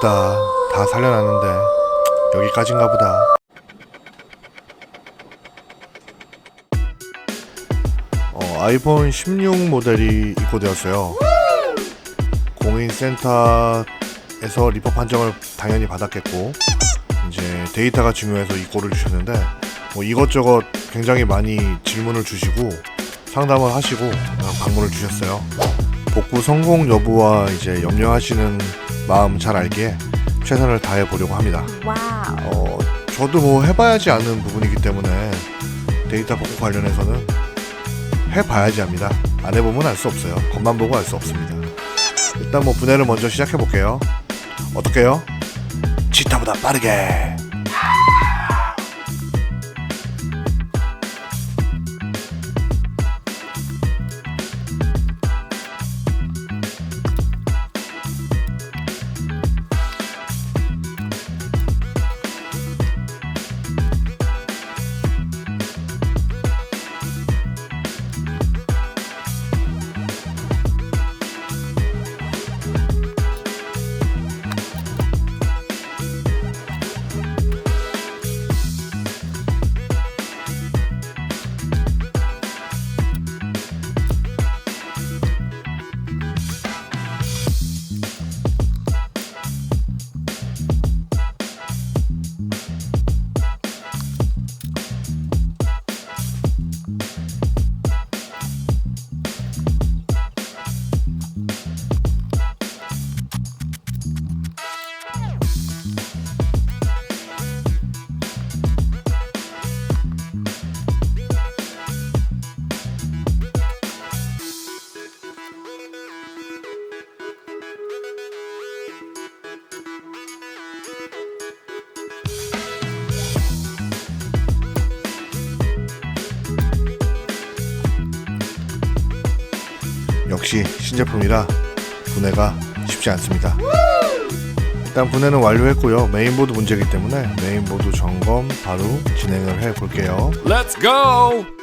아깝다. 다 살려놨는데 여기까지인가 보다. 어, 아이폰 16 모델이 입고되었어요. 공인센터에서 리퍼 판정을 당연히 받았겠고 이제 데이터가 중요해서 입고를 주셨는데 뭐 이것저것 굉장히 많이 질문을 주시고 상담을 하시고 방문을 주셨어요. 복구 성공 여부와 이제 염려하시는 마음 잘 알기에 최선을 다해 보려고 합니다. 와우. 어, 저도 뭐 해봐야지 아는 부분이기 때문에 데이터 복구 관련해서는 해봐야지 합니다. 안 해보면 알 수 없어요. 겉만 보고 알 수 없습니다. 일단 뭐 분해를 먼저 시작해 볼게요. 어떻게요? 치타보다 빠르게. 역시 신제품이라 분해가 쉽지 않습니다. 일단 분해는 완료했고요. 메인보드 문제이기 때문에 메인보드 점검 바로 진행을 해 볼게요. Let's go!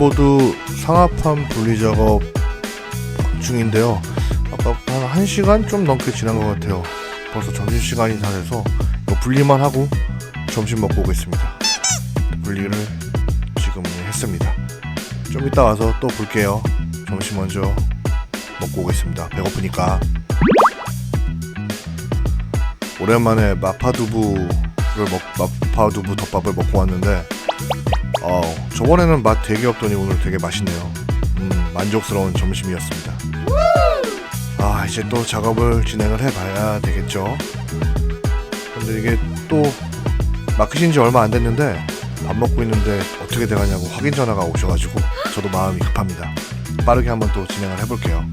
메인보드 상하판 분리 작업 중인데요. 아까부터 한 1시간 좀 넘게 지난 것 같아요. 벌써 점심시간이 다 돼서 이거 분리만 하고 점심 먹고 오겠습니다. 분리를 지금 했습니다. 좀 이따 와서 또 볼게요. 점심 먼저 먹고 오겠습니다. 배고프니까. 오랜만에 마파두부를 먹 마파두부 덮밥을 먹고 왔는데 어, 저번에는 맛 되게 없더니 오늘 되게 맛있네요. 음, 만족스러운 점심이었습니다. 아, 이제 또 작업을 진행을 해봐야 되겠죠. 근데 이게 또 마크신 지 얼마 안 됐는데 밥 먹고 있는데 어떻게 돼가냐고 확인 전화가 오셔가지고 저도 마음이 급합니다. 빠르게 한번 또 진행을 해볼게요.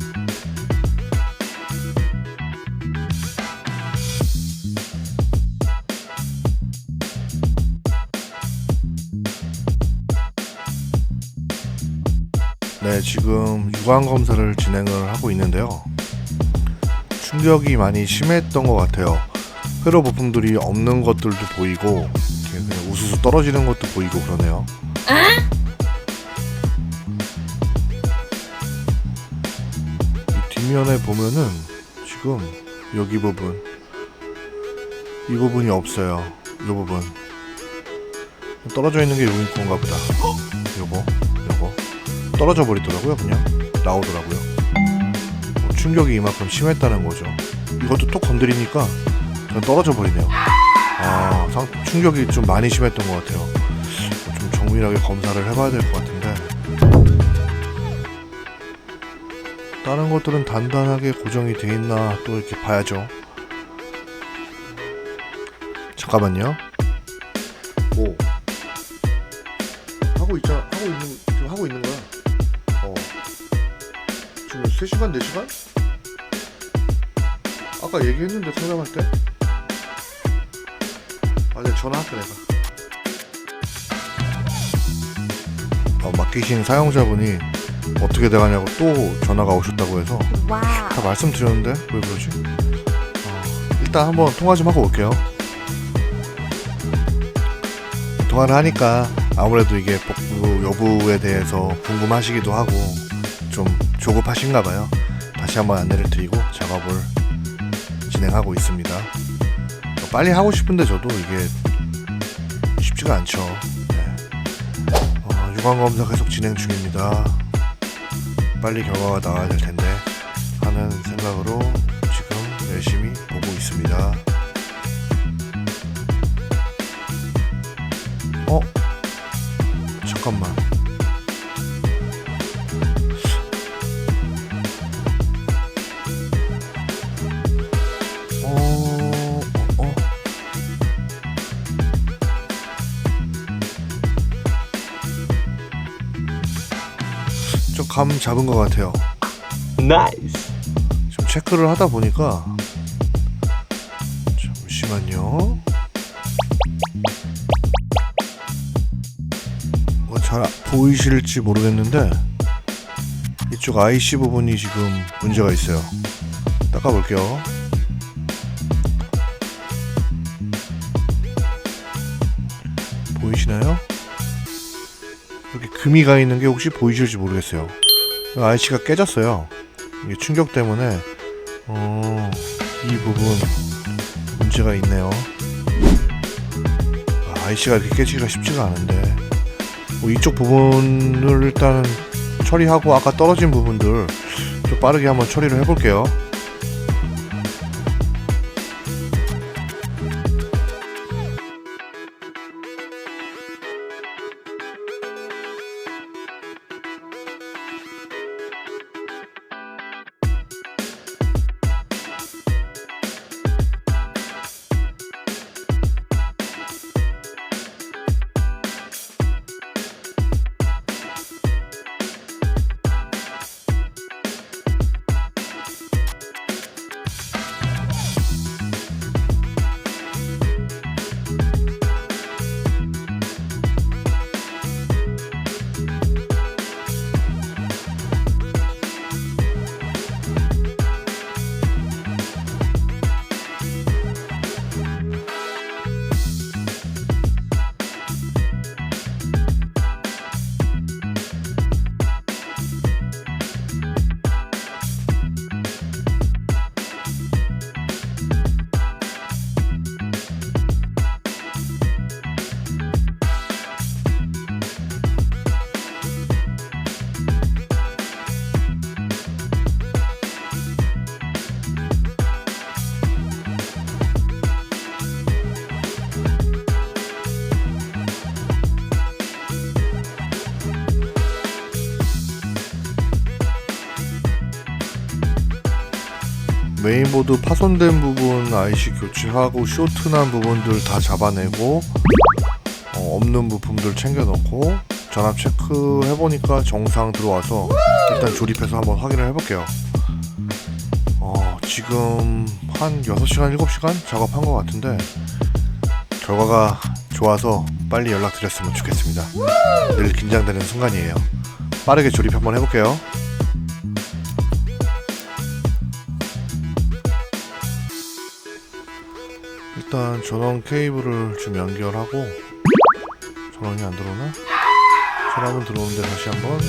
네, 지금 유관 검사를 진행을 하고 있는데요. 충격이 많이 심했던 것 같아요. 회로 부품들이 없는 것들도 보이고 이렇게 우수수 떨어지는 것도 보이고 그러네요. 이 뒷면에 보면은 지금 여기 부분 이 부분이 없어요. 이 부분 떨어져 있는 게 여기 건가 보다. 요거 떨어져 버리더라고요 그냥. 나오더라고요. 뭐 충격이 이만큼 심했다는 거죠. 이것도 톡 건드리니까 그냥 떨어져 버리네요. 아 상, 충격이 좀 많이 심했던 것 같아요. 좀 정밀하게 검사를 해봐야 될 것 같은데. 다른 것들은 단단하게 고정이 돼 있나 또 이렇게 봐야죠. 잠깐만요 지금 3시간 4시간? 아까 얘기했는데 상담할 때? 아 내가 전화할게 내가 어, 맡기신 사용자분이 어떻게 돼가냐고 또 전화가 오셨다고 해서 와우. 다 말씀드렸는데 왜 그러지? 어, 일단 한번 통화 좀 하고 올게요. 통화를 하니까 아무래도 이게 복구 여부에 대해서 궁금하시기도 하고 좀 조급하신가 봐요. 다시 한번 안내를 드리고 작업을 진행하고 있습니다. 어, 빨리 하고 싶은데 저도 이게 쉽지가 않죠. 네. 어, 유관 검사 계속 진행 중입니다. 빨리 결과가 나와야 될 텐데 하는 생각으로 좀 감 잡은 것 같아요. 나이스. 좀 체크를 하다 보니까 잠시만요. 뭐 잘 보이실지 모르겠는데 이쪽 IC 부분이 지금 문제가 있어요. 닦아볼게요. 보이시나요? 여기 금이 가 있는 게 혹시 보이실지 모르겠어요. IC가 깨졌어요. 이게 충격 때문에 어, 이 부분 문제가 있네요. 아, IC가 이렇게 깨지기가 쉽지가 않은데 뭐 이쪽 부분을 일단 처리하고 아까 떨어진 부분들 좀 빠르게 한번 처리를 해볼게요. 메인보드 파손된 부분 IC 교체하고 쇼트난 부분들 다 잡아내고 어, 없는 부품들 챙겨놓고 전압 체크 해보니까 정상 들어와서 일단 조립해서 한번 확인을 해볼게요. 어, 지금 한 6시간, 7시간 작업한 것 같은데 결과가 좋아서 빨리 연락드렸으면 좋겠습니다. 늘 긴장되는 순간이에요. 빠르게 조립 한번 해볼게요. 일단 전원 케이블을 좀 연결하고 전원이 안 들어오나? 전원은 들어오는데 다시 한번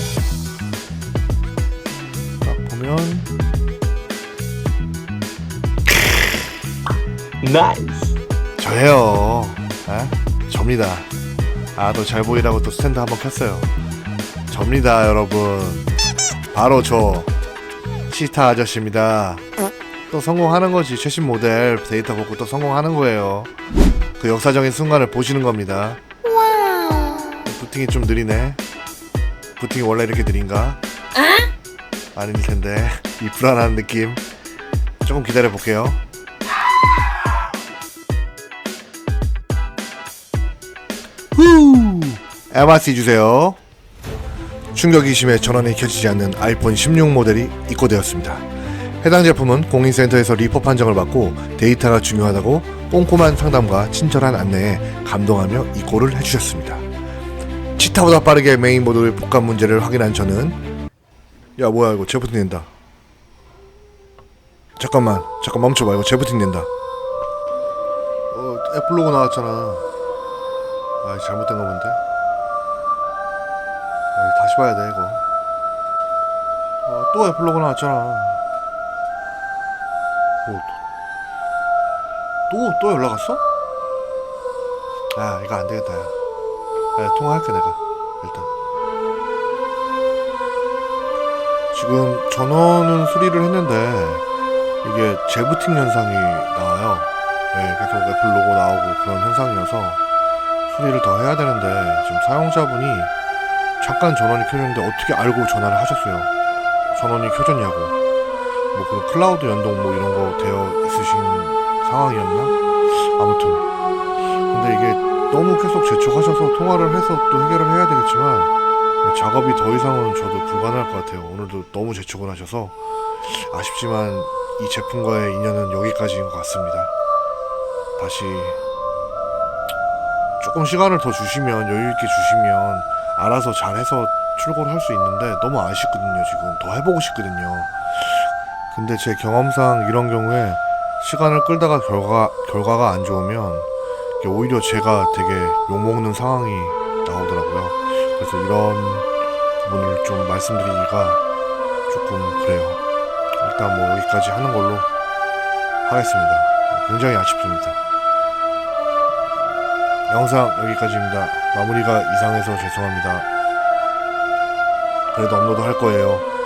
딱 보면 나이스. 저예요. 에? 접니다. 아, 또 잘 보이라고 또 스탠드 한번 켰어요. 접니다, 여러분. 바로 저 시타 아저씨입니다. 또 성공하는 거지. 최신 모델 데이터 복구 또 성공하는 거예요. 그 역사적인 순간을 보시는 겁니다. 부팅이 좀 느리네. 부팅이 원래 이렇게 느린가? 아닐 텐데. 이 불안한 느낌. 조금 기다려 볼게요. 후! MRC 주세요. 충격이 심해 전원이 켜지지 않는 아이폰 16 모델이 입고되었습니다. 해당 제품은 공인센터에서 리퍼 판정을 받고 데이터가 중요하다고 꼼꼼한 상담과 친절한 안내에 감동하며 입고를 해주셨습니다. 치타보다 빠르게 메인보드의 복합 문제를 확인한 저는 야 뭐야 이거 재부팅 된다. 잠깐만 잠깐 멈춰봐 이거 재부팅 된다. 어 애플 로고 나왔잖아. 아 잘못된가 본데. 아, 다시 봐야 돼 이거. 어, 또 애플 로고 나왔잖아. 또, 또 연락 왔어? 아, 이거 안 되겠다, 야. 야, 통화할게, 내가. 일단. 지금 전원은 수리를 했는데, 이게 재부팅 현상이 나와요. 네, 계속 애플 로고 나오고 그런 현상이어서 수리를 더 해야 되는데, 지금 사용자분이 잠깐 전원이 켜졌는데 어떻게 알고 전화를 하셨어요? 전원이 켜졌냐고. 뭐 그런 클라우드 연동 뭐 이런 거 되어 있으신 상황이었나? 아무튼 근데 이게 너무 계속 재촉하셔서 통화를 해서 또 해결을 해야 되겠지만 작업이 더 이상은 저도 불가능할 것 같아요. 오늘도 너무 재촉을 하셔서 아쉽지만 이 제품과의 인연은 여기까지인 것 같습니다. 다시 조금 시간을 더 주시면 여유 있게 주시면 알아서 잘해서 출고를 할 수 있는데 너무 아쉽거든요. 지금 더 해보고 싶거든요. 근데 제 경험상 이런 경우에 시간을 끌다가 결과 결과가 안 좋으면 오히려 제가 되게 욕먹는 상황이 나오더라고요. 그래서 이런 부분을 좀 말씀드리기가 조금 그래요. 일단 뭐 여기까지 하는 걸로 하겠습니다. 굉장히 아쉽습니다. 영상 여기까지입니다. 마무리가 이상해서 죄송합니다. 그래도 업로드 할 거예요.